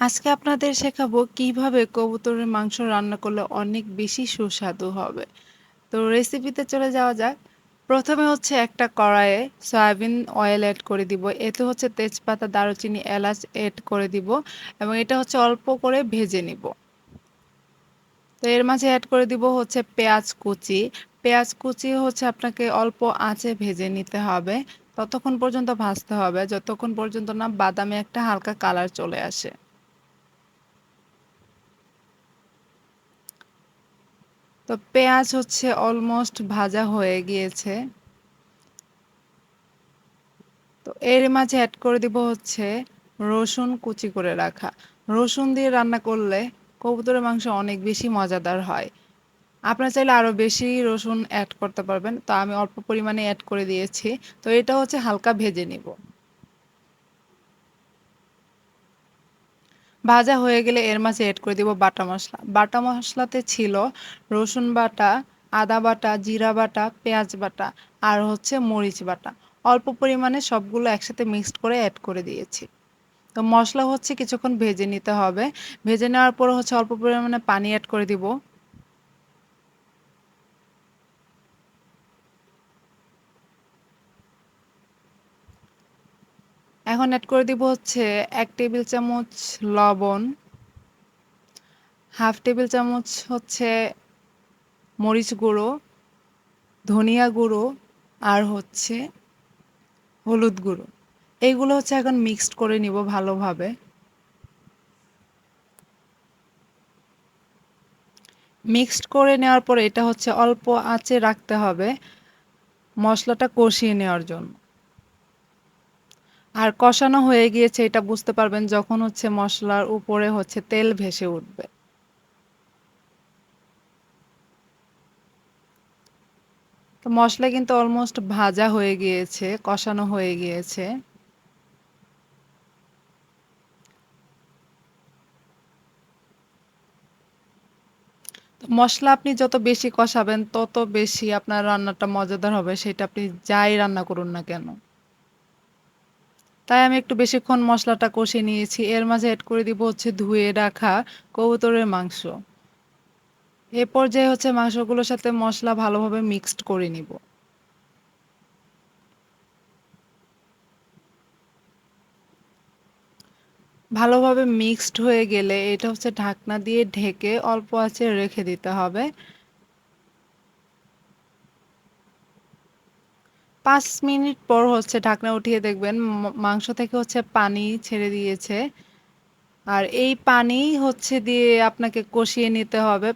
আজকে আপনাদের শেখাবো কীভাবে কবুতরের মাংস রান্না করলে অনেক বেশি সুস্বাদু হবে। তো রেসিপিতে চলে যাওয়া যাক। প্রথমে হচ্ছে একটা কড়াইয়ে সয়াবিন অয়েল অ্যাড করে দিব। এতে হচ্ছে তেজপাতা, দারুচিনি, এলাচ এড করে দিব এবং এটা হচ্ছে অল্প করে ভেজে নিব। তো এর মাঝে অ্যাড করে দিব হচ্ছে পেঁয়াজ কুচি। পেঁয়াজ কুচি হচ্ছে আপনাকে অল্প আঁচে ভেজে নিতে হবে। ততক্ষণ পর্যন্ত ভাজতে হবে যতক্ষণ পর্যন্ত না বাদামে একটা হালকা কালার চলে আসে। তো পেঁয়াজ হচ্ছে অলমোস্ট ভাজা হয়ে গিয়েছে। তো এর মাঝে অ্যাড করে দিব হচ্ছে রসুন কুচি করে রাখা। রসুন দিয়ে রান্না করলে কবুতরের মাংস অনেক বেশি মজাদার হয়। আপনারা চাইলে আরও বেশি রসুন অ্যাড করতে পারবেন। তো আমি অল্প পরিমাণে অ্যাড করে দিয়েছি। তো এটা হচ্ছে হালকা ভেজে নিব। ভাজা হয়ে গেলে এর মাঝে অ্যাড করে দেব বাটা মশলা। বাটা মশলাতে ছিল রসুন বাটা, আদা বাটা, জিরা বাটা, পেঁয়াজ বাটা আর হচ্ছে মরিচ বাটা। অল্প পরিমাণে সবগুলো একসাথে মিক্সড করে অ্যাড করে দিয়েছি। তো মশলা হচ্ছে কিছুক্ষণ ভেজে নিতে হবে। ভেজে নেওয়ার পর হচ্ছে অল্প পরিমাণে পানি অ্যাড করে দিব। এখন অ্যাড করে দিব হচ্ছে এক টেবিল চামচ লবণ, হাফ টেবিল চামচ হচ্ছে মরিচ গুঁড়ো, ধনিয়া গুঁড়ো আর হচ্ছে হলুদ গুঁড়ো। এইগুলো হচ্ছে এখন মিক্সড করে নিব ভালোভাবে। মিক্সড করে নেওয়ার পরে এটা হচ্ছে অল্প আঁচে রাখতে হবে মশলাটা কষিয়ে নেওয়ার জন্য। আর কষানো হয়ে গিয়েছে, এটা বুঝতে পারবেন যখন হচ্ছে মশলার উপরে হচ্ছে তেল ভেসে উঠবে। তো মশলা কিন্তু অলমোস্ট ভাজা হয়ে গিয়েছে, কষানো হয়ে গিয়েছে। মশলা আপনি যত বেশি কষাবেন, তত বেশি আপনার রান্নাটা মজাদার হবে, সেটা আপনি যাই রান্না করুন না কেন। তাই আমি একটু বেশিক্ষণ মশলাটা কষিয়ে নিয়েছি। এর মাঝে অ্যাড করে দিব হচ্ছে ধুয়ে রাখা কবুতরের মাংস। এ পর্যায়ে হচ্ছে মাংসগুলোর সাথে মশলা ভালোভাবে মিক্সড করে নিব। ভালোভাবে মিক্সড হয়ে গেলে এটা হচ্ছে ঢাকনা দিয়ে ঢেকে অল্প আঁচে রেখে দিতে হবে। পাঁচ মিনিট পর হচ্ছে ঢাকনা উঠিয়ে দেখবেন মাংস থেকে হচ্ছে পানি ছেড়ে দিয়েছে। আর এই পানি হচ্ছে দিয়ে আপনাকে কষিয়ে নিতে হবে।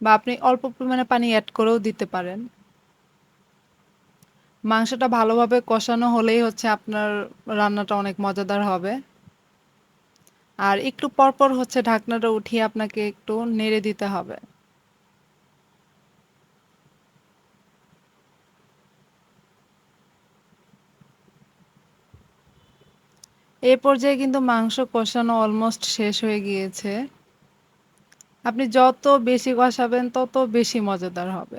বা আপনি অল্প পরিমাণে পানি অ্যাড করেও দিতে পারেন। মাংসটা ভালোভাবে কষানো হলেই হচ্ছে আপনার রান্নাটা অনেক মজাদার হবে। আর একটু পরপর হচ্ছে ঢাকনাটা উঠিয়ে আপনাকে একটু নেড়ে দিতে হবে। এ পর্যায়ে কিন্তু মাংস কষানো অলমোস্ট শেষ হয়ে গিয়েছে। আপনি যত বেশি কষাবেন, তত বেশি মজাদার হবে।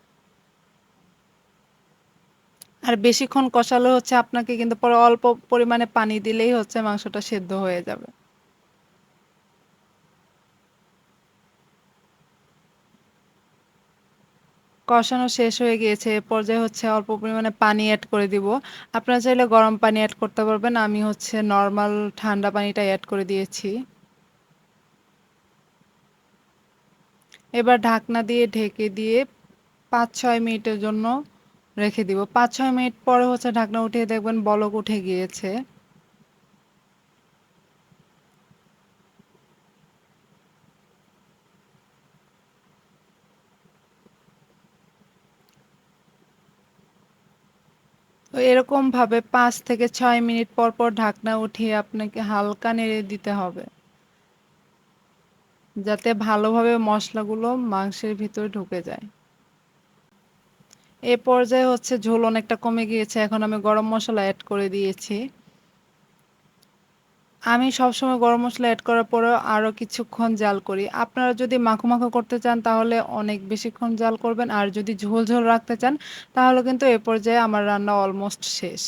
আর বেশিক্ষণ কষালে হচ্ছে আপনাকে কিন্তু পরে অল্প পরিমাণে পানি দিলেই হচ্ছে মাংসটা সেদ্ধ হয়ে যাবে। কষানো শেষ হয়ে গিয়েছে। এ পর্যায়ে হচ্ছে অল্প পরিমাণে পানি অ্যাড করে দিব। আপনারা চাইলে গরম পানি অ্যাড করতে পারবেন। আমি হচ্ছে নর্মাল ঠান্ডা পানিটা অ্যাড করে দিয়েছি। এবার ঢাকনা দিয়ে ঢেকে দিয়ে পাঁচ ছয় মিনিটের জন্য রেখে দিব। পাঁচ ছয় মিনিট পরে হচ্ছে ঢাকনা উঠিয়ে দেখবেন বলক উঠে গিয়েছে। তো এরকমভাবে পাঁচ থেকে ছয় মিনিট পর পর ঢাকনা উঠিয়ে আপনাকে হালকা নেড়ে দিতে হবে। যাতে ভালোভাবে মশলাগুলো মাংসের ভিতরে ঢুকে যায়। এ পর্যায়ে হচ্ছে ঝোল অনেকটা কমে গিয়েছে। এখন আমি গরম মশলা অ্যাড করে দিয়েছি। আমি সবসময় গরম মশলা অ্যাড করার পরেও আরও কিছুক্ষণ জাল করি আপনারা যদি মাখো মাখো করতে চান তাহলে অনেক বেশিক্ষণ জাল করবেন আর যদি ঝোল ঝোল রাখতে চান তাহলে কিন্তু এ পর্যায়ে আমার রান্না অলমোস্ট শেষ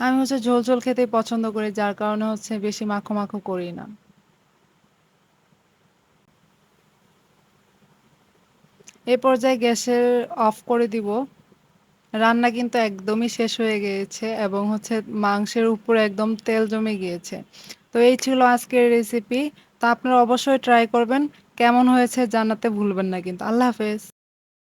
আমি হচ্ছে ঝোল, ঝোল খেতেই পছন্দ করি যার কারণে হচ্ছে বেশি মাখো, মাখো করি না। এ পর্যায়ে গ্যাসের অফ করে দিব। রান্না কিন্তু একদমই শেষ হয়ে গিয়েছে এবং হচ্ছে মাংসের উপরে একদম তেল জমে গিয়েছে। তো এই ছিল আজকের রেসিপি। তা আপনারা অবশ্যই ট্রাই করবেন। কেমন হয়েছে জানাতে ভুলবেন না কিন্তু। আল্লাহ হাফেজ।